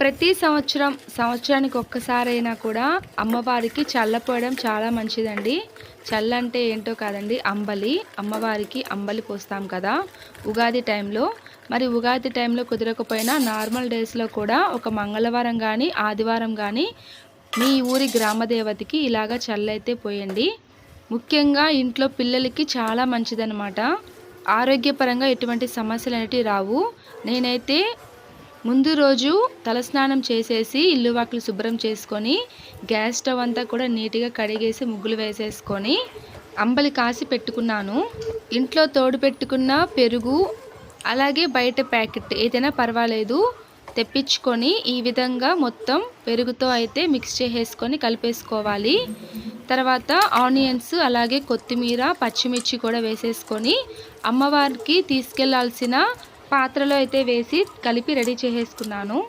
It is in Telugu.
ప్రతి సంవత్సరం సంవత్సరానికి ఒక్కసారైనా కూడా అమ్మవారికి చల్లపోయడం చాలా మంచిదండి. చల్ల అంటే ఏంటో కాదండి అంబలి. అమ్మవారికి అంబలి పోస్తాం కదా ఉగాది టైంలో. మరి ఉగాది టైంలో కుదరకపోయినా నార్మల్ డేస్లో కూడా ఒక మంగళవారం కానీ ఆదివారం కానీ మీ ఊరి గ్రామదేవతకి ఇలాగా చల్లైతే పోయండి. ముఖ్యంగా ఇంట్లో పిల్లలకి చాలా మంచిదన్నమాట. ఆరోగ్యపరంగా ఎటువంటి సమస్యలు అనేటివి రావు. నేనైతే ముందు రోజు తలస్నానం చేసేసి ఇల్లు వాకిలు శుభ్రం చేసుకొని గ్యాస్ స్టవ్ అంతా కూడా నీట్గా కడిగేసి ముగ్గులు వేసేసుకొని అంబలి కాసి పెట్టుకున్నాను. ఇంట్లో తోడు పెట్టుకున్న పెరుగు అలాగే బయట ప్యాకెట్ ఏదైనా పర్వాలేదు తెప్పించుకొని ఈ విధంగా మొత్తం పెరుగుతో అయితే మిక్స్ చేసేసుకొని కలిపేసుకోవాలి. తర్వాత ఆనియన్స్ అలాగే కొత్తిమీర పచ్చిమిర్చి కూడా వేసేసుకొని అమ్మవారికి తీసుకెళ్ళాల్సిన పాత్రలో అయితే వేసి కలిపి రెడీ చేసేసుకున్నాను.